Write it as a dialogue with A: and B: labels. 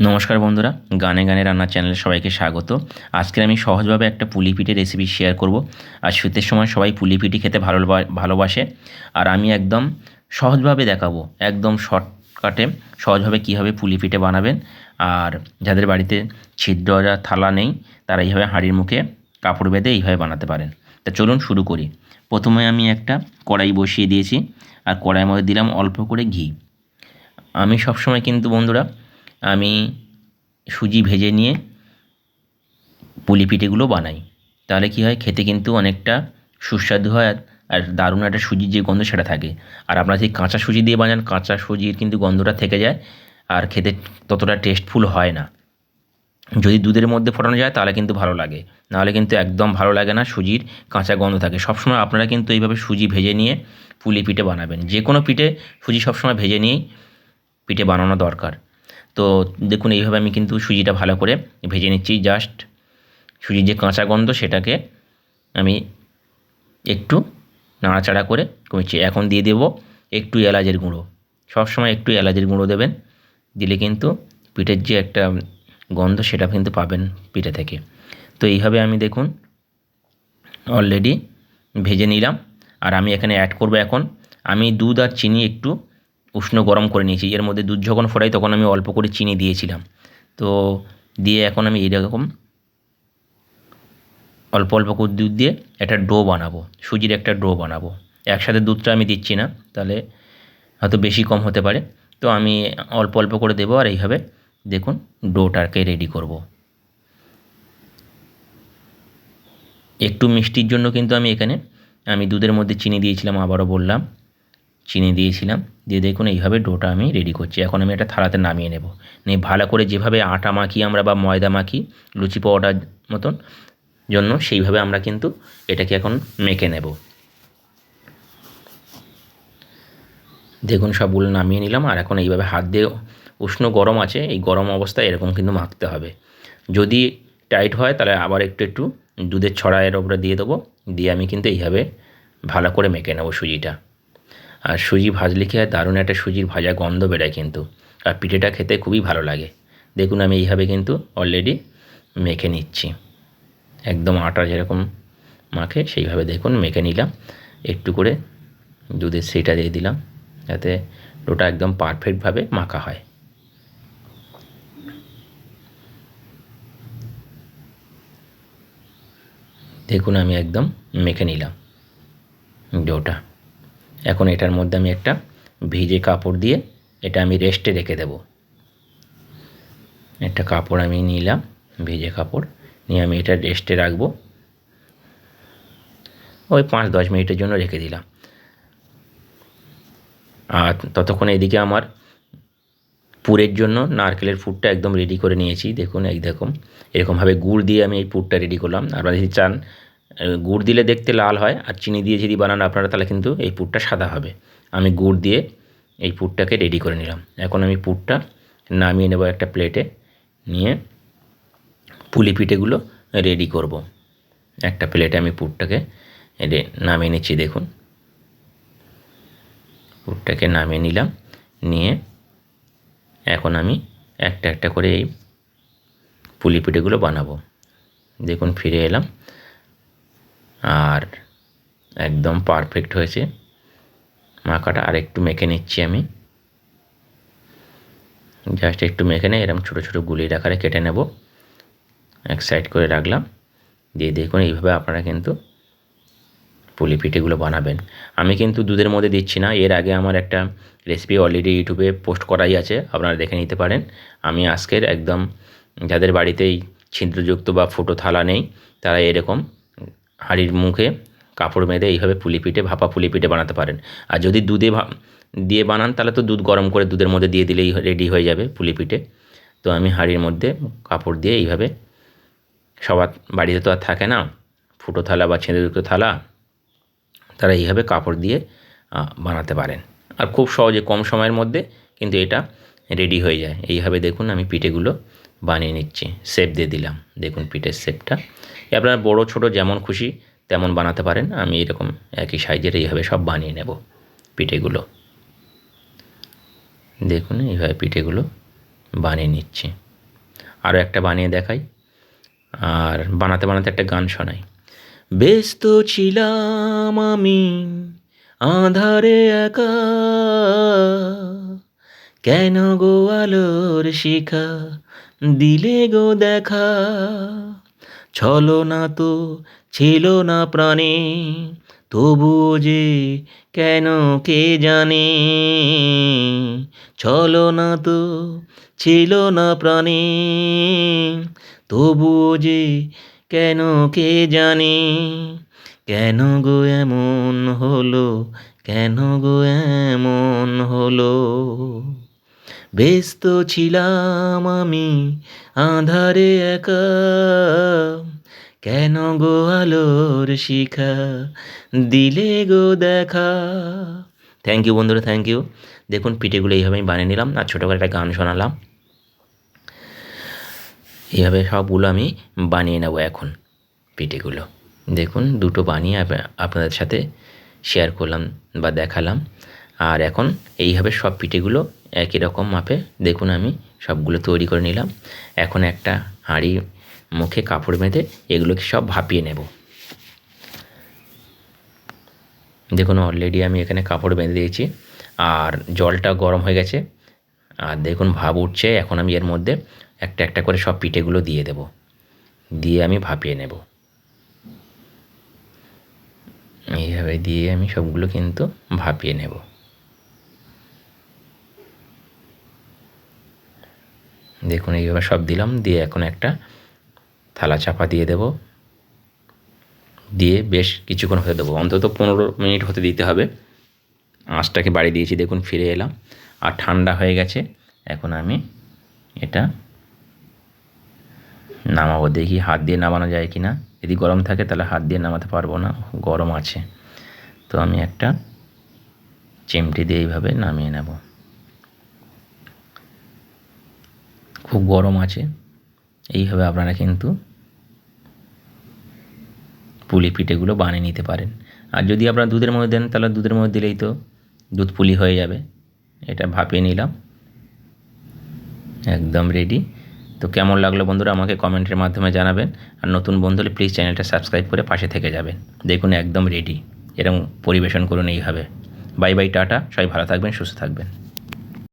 A: নমস্কার বন্ধুরা, গানে গানে রান্নার চ্যানেলে সবাইকে স্বাগত। আজকে আমি সহজভাবে একটা পুলি পিঠে রেসিপি শেয়ার করব। আর শীতের সময় সবাই পুলি পিঠে খেতে ভালো ভালোবাসে। আর আমি একদম সহজভাবে দেখাবো, একদম শর্টকাটে সহজভাবে কীভাবে পুলি পিঠে বানাবেন। আর যাদের বাড়িতে ছিদ্র যা থালা নেই, তারা এইভাবে হাঁড়ির মুখে কাপড় বেঁধে এইভাবে বানাতে পারেন। তা চলুন শুরু করি। প্রথমে আমি একটা কড়াই বসিয়ে দিয়েছি। আর কড়াইয়ের মধ্যে দিলাম অল্প করে ঘি। আমি সবসময় কিন্তু বন্ধুরা আমি সুজি ভেজে নিয়ে পুলি পিঠেগুলো বানাই। তাহলে কী হয়, খেতে কিন্তু অনেকটা সুস্বাদু হয় আর দারুণ একটা সুজির যে গন্ধ সেটা থাকে। আর আপনারা যদি কাঁচা সুজি দিয়ে বানান, কাঁচা সুজির কিন্তু গন্ধটা থেকে যায় আর খেতে ততটা টেস্টফুল হয় না। যদি দুধের মধ্যে ফোটানো যায়, তাহলে কিন্তু ভালো লাগে। নাহলে কিন্তু একদম ভালো লাগে না, সুজির কাঁচা গন্ধ থাকে। সবসময় আপনারা কিন্তু এইভাবে সুজি ভেজে নিয়ে পুলি পিঠে বানাবেন। যে কোনো পিঠে সুজি সবসময় ভেজে নিয়েই পিঠে বানানো দরকার। তো দেখুন, এইভাবে আমি কিন্তু সুজিটা ভালো করে ভেজে নিচ্ছি। জাস্ট সুজির যে কাঁচা গন্ধ, সেটাকে আমি একটু নাড়াচাড়া করে কমেছি এখন দিয়ে দেবো একটু এলাচের গুঁড়ো। সবসময় একটু এলাচের গুঁড়ো দেবেন, দিলে কিন্তু পিঠের যে একটা গন্ধ, সেটা কিন্তু পাবেন পিঠে থেকে। তো এইভাবে আমি দেখুন অলরেডি ভেজে নিলাম। আর আমি এখানে অ্যাড করব এখন, আমি দুধ আর চিনি একটু উষ্ণ গরম করে নিয়েছি। এর মধ্যে দুধ যখন ফোটাই তখন আমি অল্প করে চিনি দিয়েছিলাম। তো দিয়ে এখন আমি এইরকম অল্প অল্প করে দুধ দিয়ে একটা ডো বানাবো। সুজির একটা ডো বানাবো। একসাথে দুধটা আমি দিচ্ছি না, তাহলে হয়তো বেশি কম হতে পারে। তো আমি অল্প অল্প করে দেবো আর এইভাবে দেখুন ডোটাকে রেডি করব। একটু মিষ্টির জন্য কিন্তু আমি এখানে, আমি দুধের মধ্যে চিনি দিয়েছিলাম, আবারও বললাম। চিনি দিয়েছিলাম, দিয়ে দেখুন এইভাবে ডোটা আমি রেডি করছি। এখন আমি এটা থালাতে নামিয়ে নেব। নিয়ে ভালো করে যেভাবে আটা মাখি আমরা বা ময়দা মাখি, লুচি পাওয়াটার মতন জন্য সেইভাবে আমরা কিন্তু এটাকে এখন মেখে নেব। দেখুন সবগুলো নামিয়ে নিলাম, আর এখন এইভাবে হাত দিয়ে উষ্ণ গরম আছে, এই গরম অবস্থায় এরকম কিন্তু মাখতে হবে। যদি টাইট হয় তাহলে আবার একটু একটু দুধের ছড়া এর ওপরে দিয়ে দেবো, দিয়ে আমি কিন্তু এইভাবে ভালো করে মেখে নেব সুজিটা। আর সুজি ভাজলে কি হয় দারুণ একটা সুজির ভাজা গন্ধ বেরোয় কিন্তু। আর পিঠেটা খেতে খুবই ভালো লাগে। দেখুন আমি এইভাবে কিন্তু অলরেডি মেখে নিচ্ছি। একদম আটা যেরকম মাখে সেইভাবে দেখুন মেখে নিলাম। একটু করে দুধের সেইটা দিয়ে দিলাম যাতে ওটা একদম পারফেক্টভাবে মাখা হয়। দেখুন আমি একদম মেখে নিলাম ডোটা। এখন এটার মধ্যে আমি একটা ভিজে কাপড় দিয়ে এটা আমি রেস্টে রেখে দেব। একটা কাপড় আমি নিলাম, ভিজে কাপড়। নিয়ে আমি এটা রেস্টে রাখব। ওই পাঁচ দশ মিনিটের জন্য রেখে দিলাম। আর ততক্ষণ এদিকে আমার পুরের জন্য নারকেলের পুরটা একদম রেডি করে নিয়েছি। দেখুন, এই দেখুন, এরকমভাবে গুড় দিয়ে আমি এই পুরটা রেডি করলাম। আপনারা যদি চান গুড় দিলে দেখতে লাল হয় আর চিনি দিয়ে যদি বানান আপনারা, তাহলে কিন্তু এই পুরটা সাদা হবে। আমি গুড় দিয়ে এই পুরটাকে রেডি করে নিলাম। এখন আমি পুরটা নামিয়ে নেব একটা প্লেটে নিয়ে পুলি পিঠেগুলো রেডি করব। একটা প্লেটে আমি পুরটাকে নামিয়ে নিচ্ছি, দেখুন। পুরটাকে নামিয়ে নিলাম, নিয়ে এখন আমি একটা একটা করে এই পুলি পিঠেগুলো বানাবো। দেখুন, ফিরে এলাম। আর একদম পারফেক্ট হয়েছে। মাখাটা আর একটু মেখে নিচ্ছি আমি। জাস্ট একটু মেখে নেই এরকম ছোটো ছোটো গুলির আকারে কেটে নেব। এক সাইড করে রাখলাম। দিয়ে দেখুন এইভাবে আপনারা কিন্তু পুলি পিঠেগুলো বানাবেন। আমি কিন্তু দুধের মধ্যে দিচ্ছি না। এর আগে আমার একটা রেসিপি অলরেডি ইউটিউবে পোস্ট করাই আছে। আপনারা দেখে নিতে পারেন। আমি আজকের একদম যাদের বাড়িতেই ছিদ্রযুক্ত বা ফুটো থালা নেই, তারা এরকম হাঁড়ির মুখে কাপড় বেঁধে এইভাবে পুলি পিঠে, ভাপা পুলি পিঠে বানাতে পারেন। আর যদি দুধে দিয়ে বানান, তাহলে তো দুধ গরম করে দুধের মধ্যে দিয়ে দিলেই রেডি হয়ে যাবে পুলি পিঠে। তো আমি হাঁড়ির মধ্যে কাপড় দিয়ে এইভাবে সবার বাড়িতে তো আর থাকে না, ফুটো থালা বা ছেঁদেযুক্ত থালা, তারা এইভাবে কাপড় দিয়ে বানাতে পারেন। আর খুব সহজে কম সময়ের মধ্যে কিন্তু এটা রেডি হয়ে যায়। এইভাবে দেখুন আমি পিঠেগুলো বানিয়ে নিচ্ছি সেপ দিয়ে দিলাম। দেখুন পিঠের সেপটা আপনারা বড় ছোট যেমন খুশি তেমন বানাতে পারেন। আমি এরকম একই সাইজের এইভাবে সব বানিয়ে নেব পিঠেগুলো। দেখুন এইভাবে পিঠেগুলো বানিয়ে নিচ্ছি। আরও একটা বানিয়ে দেখাই। আর বানাতে বানাতে একটা গান শোনাই। ব্যস্ত ছিলাম আমি আধারে একা। কেন গো আলোর শিখা দিলে গো দেখা। ছলো না তো, ছিল না প্রাণে তবুও যে কেন কে জানে? ছলো না তো, ছিল না প্রাণে তবুও যে কেন কে জানে? কেন গো এমন হলো, কেন গো এমন হলো? ব্যস্ত ছিলাম আমি আধারে একা। কেন গো আলোর শিখা দিলে গো দেখা? থ্যাংক ইউ বন্ধুরা থ্যাংক ইউ দেখুন, পিঠেগুলো এইভাবে আমি বানিয়ে নিলাম। আর ছোটো করে একটা গান শোনালাম। এইভাবে সবগুলো আমি বানিয়ে নেব এখন পিঠেগুলো। দেখুন, দুটো বানিয়ে আপ- আপনাদের সাথে শেয়ার করলাম বা দেখালাম। আর এখন এইভাবে সব পিঠেগুলো একই রকম মাপে। দেখুন আমি সবগুলো তৈরি করে নিলাম। এখন একটা হাঁড়ি মুখে কাপড় বেঁধে এগুলোকে সব ভাপিয়ে নেব। দেখুন অলরেডি আমি এখানে কাপড় বেঁধে দিয়েছি। আর জলটা গরম হয়ে গেছে। আর দেখুন ভাব উঠছে। এখন আমি এর মধ্যে একটা একটা করে সব পিঠেগুলো দিয়ে দেব। দিয়ে আমি ভাপিয়ে নেব। এইভাবে দিয়ে আমি সবগুলো কিন্তু ভাপিয়ে নেব। দেখুন, এইভাবে সব দিলাম, দিয়ে এখন একটা থালা চাপা দিয়ে দেব। দিয়ে বেশ কিছুক্ষণ হতে দেবো। অন্তত পনেরো মিনিট হতে দিতে হবে। আঁচটাকে বাড়িয়ে দিয়েছি, দেখুন, ফিরে এলাম। আর ঠান্ডা হয়ে গেছে। এখন আমি এটা নামাবো। দেখি হাত দিয়ে নামানো যায় কি না যদি গরম থাকে, তাহলে হাত দিয়ে নামাতে পারব না। গরম আছে। তো আমি একটা চিমটি দিয়ে এইভাবে নামিয়ে নেব। খুব গরম আছে, এইভাবে আপনারা কিন্তু পুলি পিঠেগুলো বানিয়ে নিতে পারেন। আর যদি আপনারা দুধের মধ্যে দেন, তাহলে দুধের মধ্যে দিলেই তো দুধ পুলি হয়ে যাবে। এটা ভাপিয়ে নিলাম। একদম রেডি তো কেমন লাগল বন্ধুরা আমাকে কমেন্টের মাধ্যমে জানাবেন। আর নতুন বন্ধু হলে প্লিজ চ্যানেলটা সাবস্ক্রাইব করে পাশে থেকে যাবেন। দেখুন, একদম রেডি এরকম পরিবেশন করুন এইভাবে। বাই বাই টাটা। সবাই ভালো থাকবেন, সুস্থ থাকবেন।